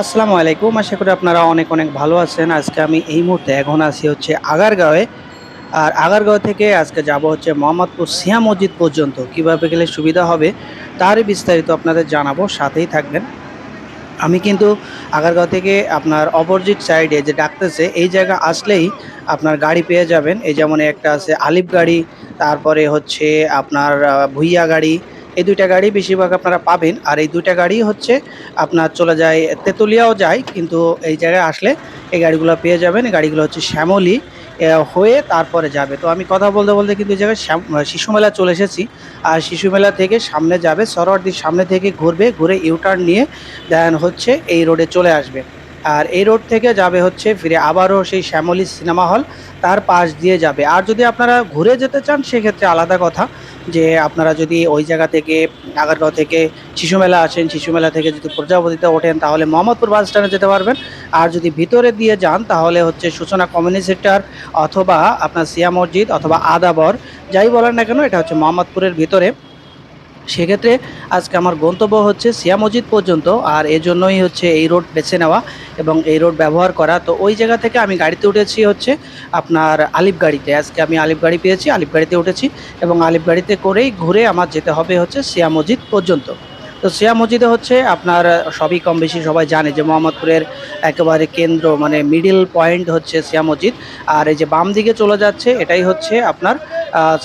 আসসালামু আলাইকুম। আশা করি আপনারা অনেক অনেক ভালো আছেন। আজকে আমি এই মুহূর্তে এখন আছি হচ্ছে আগারগাঁওয়ে। আর আগারগাঁও থেকে আজকে যাব হচ্ছে মোহাম্মদপুর সিয়া মসজিদ পর্যন্ত। কীভাবে গেলে সুবিধা হবে তারই বিস্তারিত আপনাদের জানাব, সাথেই থাকবেন। আমি কিন্তু আগারগাঁও থেকে আপনার অপোজিট সাইডে যে ডাকতেছে, এই জায়গা আসলেই আপনার গাড়ি পেয়ে যাবেন। এই যেমন একটা আছে আলিফ গাড়ি, তারপরে হচ্ছে আপনার ভুইয়া গাড়ি এই দুইটা গাড়ি বেশিরভাগ আপনারা পাবেন। আর এই দুইটা গাড়ি হচ্ছে আপনার চলে যায় তেঁতুলিয়াও যায়, কিন্তু এই জায়গায় আসলে এই গাড়িগুলো পেয়ে যাবেন। এই গাড়িগুলো হচ্ছে শ্যামলি হয়ে তারপরে যাবে। তো আমি কথা বলতে বলতে কিন্তু এই জায়গায় শিশু মেলা চলে এসেছি। আর শিশু মেলা থেকে সামনে যাবে, সরোয়ার্দির সামনে থেকে ঘুরবে, ঘুরে ইউটার্ন নিয়ে দেন হচ্ছে এই রোডে চলে আসবে। আর এই রোড থেকে যাবে হচ্ছে ফিরে আবারও সেই শ্যামলী সিনেমা হল, তার পাশ দিয়ে যাবে। আর যদি আপনারা ঘুরে যেতে চান, সেক্ষেত্রে আলাদা কথা যে আপনারা যদি ওই জায়গা থেকে আগারগাঁও থেকে শিশু মেলা আসেন, শিশু মেলা থেকে যদি প্রজাপতিতে ওঠেন, তাহলে মোহাম্মদপুর বাস স্ট্যান্ডে যেতে পারবেন। আর যদি ভিতরে দিয়ে যান, তাহলে হচ্ছে সূচনা কমিউনিটি সেন্টার অথবা আপনার সিয়া মসজিদ অথবা আদাবর, যাই বলেন না কেন, এটা হচ্ছে মোহাম্মদপুরের ভিতরে। সেক্ষেত্রে আজকে আমার গন্তব্য হচ্ছে সিয়া মসজিদ পর্যন্ত, আর এজন্যই হচ্ছে এই রোড বেছে নেওয়া এবং এই রোড ব্যবহার করা। তো ওই জায়গা থেকে আমি গাড়িতে উঠেছি হচ্ছে আপনার আলিফ গাড়িতে আজকে আমি আলিফ গাড়ি পেয়েছি আলিফ গাড়িতে উঠেছি এবং আলিফ গাড়িতে করেই ঘুরে আমার যেতে হবে হচ্ছে সিয়া মসজিদ পর্যন্ত। তো সিয়া মসজিদে হচ্ছে আপনার সবই কম বেশি সবাই জানে যে মোহাম্মদপুরের একেবারে কেন্দ্র মানে মিডিল পয়েন্ট হচ্ছে সিয়া মসজিদ। আর এই যে বাম দিকে চলে যাচ্ছে, এটাই হচ্ছে আপনার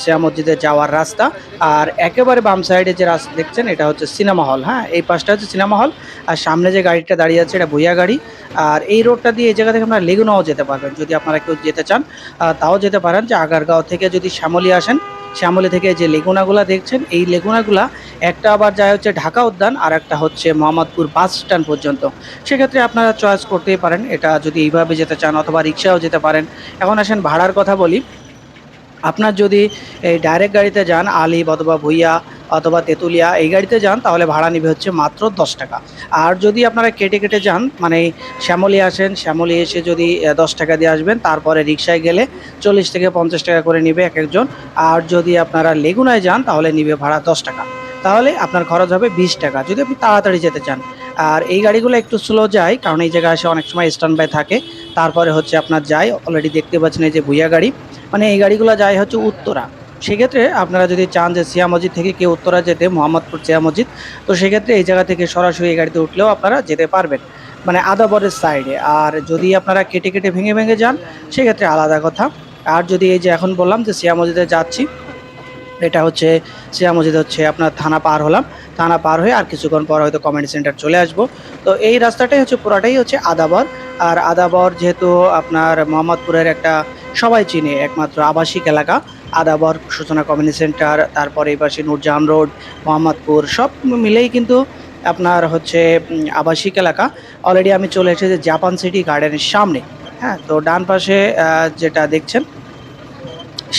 সিয়া মসজিদে যাওয়ার রাস্তা। আর একেবারে বাম সাইডে যে রাস্তা দেখছেন, এটা হচ্ছে সিনেমা হল। হ্যাঁ এই পাশটা হচ্ছে সিনেমা হল। আর সামনে যে গাড়িটা দাঁড়িয়ে আছে, এটা ভুইয়া গাড়ি। আর এই রোডটা দিয়ে এই জায়গা থেকে আপনারা লেগুনাও যেতে পারবেন। যদি আপনারা কেউ যেতে চান তাও যেতে পারেন। যে আগারগাঁও থেকে যদি শ্যামলী আসেন, শ্যামলি থেকে যে লেগুনাগুলা দেখছেন, এই লেগুনাগুলা, একটা আবার যায় হচ্ছে ঢাকা উদ্যান, আর একটা হচ্ছে মোহাম্মদপুর বাস স্ট্যান্ড পর্যন্ত। সেক্ষেত্রে আপনারা চয়েস করতেই পারেন। এটা যদি এইভাবে যেতে চান, অথবা রিক্সাও যেতে পারেন। এখন আসেন ভাড়ার কথা বলি। আপনার যদি, এই ডাইরেক্ট গাড়িতে যান আলিফ অথবা ভুইয়া অথবা তেঁতুলিয়া, এই গাড়িতে যান, তাহলে ভাড়া নেবে হচ্ছে মাত্র দশ টাকা। আর যদি আপনারা কেটে কেটে যান মানে শ্যামলি আসেন, শ্যামলি এসে যদি দশ টাকা দিয়ে আসবেন, তারপরে রিক্সায় গেলে চল্লিশ থেকে পঞ্চাশ টাকা করে নিবে এক একজন। আর যদি আপনারা লেগুনায় যান, তাহলে নিবে ভাড়া দশ টাকা। তাহলে আপনার খরচ হবে বিশ টাকা, যদি আপনি তাড়াতাড়ি যেতে চান। আর এই গাড়িগুলো একটু স্লো যায়, কারণ এই জায়গায় এসে অনেক সময় স্ট্যান্ড বাই থাকে। তারপরে হচ্ছে আপনার যায় অলরেডি দেখতে পাচ্ছেন এই যে ভুইয়া গাড়ি। মানে এই গাড়িগুলো যায় হচ্ছে উত্তরা। সেক্ষেত্রে আপনারা যদি চান যে সিয়া মসজিদ থেকে কেউ উত্তরা যেতে, মোহাম্মদপুর সিয়া মসজিদ, তো সেক্ষেত্রে এই জায়গা থেকে সরাসরি এই গাড়িতে উঠলেও আপনারা যেতে পারবেন। মানে আদাবরের সাইডে আর যদি আপনারা কেটে কেটে ভেঙে ভেঙে যান, সেক্ষেত্রে আলাদা কথা। আর যদি এই যে এখন বললাম যে সিয়া মসজিদে যাচ্ছি, এটা হচ্ছে সিয়া মসজিদ হচ্ছে আপনার থানা পার হলাম। থানা পার হয়ে আর কিছুক্ষণ পর হয়তো কমেন্ট সেন্টার চলে আসব। তো এই রাস্তাটাই হচ্ছে পুরাটাই হচ্ছে আদাবর। আর আদাবর যেহেতু আপনার মোহাম্মদপুরের একটা সবাই চিনে একমাত্র আবাসিক এলাকা, আদাবর, সূচনা কমিউনি সেন্টার, তারপরে এই পাশে নূরজাহান রোড, মোহাম্মদপুর, সব মিলেই কিন্তু আপনার হচ্ছে আবাসিক এলাকা। অলরেডি আমি চলে এসেছি জাপান সিটি গার্ডেনের সামনে। হ্যাঁ তো ডান পাশে যেটা দেখছেন,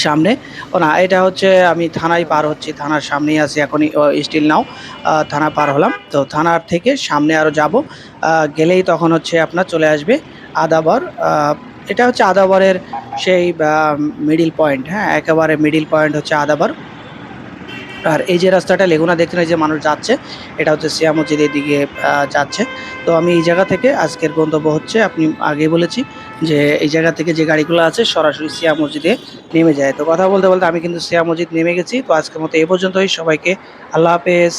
সামনে, ও না, এটা হচ্ছে আমি থানায় পার হচ্ছি, থানার সামনেই আছি এখনই স্টিল নাও থানা পার হলাম। তো থানার থেকে সামনে আরও যাব গেলেই তখন হচ্ছে আপনার চলে আসবে আদাবর এটা হচ্ছে আদাবরের সেই মিডিল পয়েন্ট হ্যাঁ একেবারে মিডিল পয়েন্ট হচ্ছে আদাবর। আর এই যে রাস্তাটা, লেগুনা দেখছেন এই যে মানুষ যাচ্ছে, এটা হচ্ছে সিয়া মসজিদের দিকে যাচ্ছে। তো আমি এই জায়গা থেকে আজকের গন্তব্য হচ্ছে, আপনি আগে বলেছি যে এই জায়গা থেকে যে গাড়িগুলো আছে, সরাসরি সিয়া মসজিদে নেমে যায়। তো কথা বলতে বলতে আমি কিন্তু সিয়া মসজিদ নেমে গেছি। তো আজকের মতো এ পর্যন্তই। সবাইকে আল্লাহ হাফেজ।